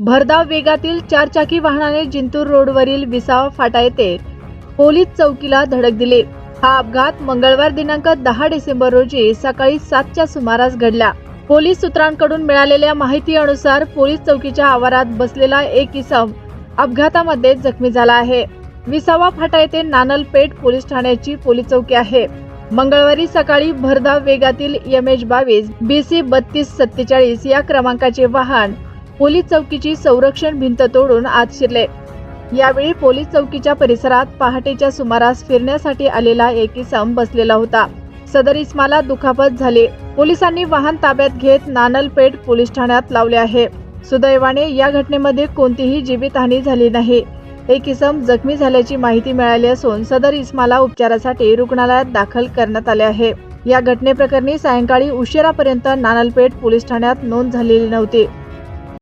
भरधाव वेगातील चारचाकी वाहनाने जिंतूर रोडवरील विसावा फाटा येथे पोलीस चौकीला धडक दिली. हा अपघात मंगळवार दिनांक दहा डिसेंबर रोजी सकाळी सातच्या सुमारास घडला. पोलीस सूत्रांकडून मिळालेल्या माहिती अनुसार पोलीस चौकीच्या आवारात बसलेला एक इसम अपघातामध्ये जखमी झाला आहे. विसावा फाटा येथे नानलपेठ पोलीस ठाण्याची पोलीस चौकी आहे. मंगळवारी सकाळी भरधाव वेगातील यम एच बावीस बी सी बत्तीस सत्तेचाळीस या क्रमांकाचे वाहन पोलीस चौकीची संरक्षण भिंत तोडून आत शिरले. यावेळी पोलीस चौकीच्या परिसरात पहाटेच्या सुमारास फिरण्यासाठी आलेला एक इसम बसलेला होता. सदर इस्माला दुखापत झाली. पोलिसांनी वाहन ताब्यात घेत नानलपेठ पोलीस ठाण्यात लावले आहे. सुदैवाने या घटनेमध्ये कोणतीही जीवितहानी झाली नाही. एक इसम जखमी झाल्याची माहिती मिळाली असून सदर इस्माला उपचारासाठी रुग्णालयात दाखल करण्यात आले आहे. या घटनेप्रकरणी सायंकाळी उशिरापर्यंत नानलपेठ पोलीस ठाण्यात नोंद झालेली नव्हती.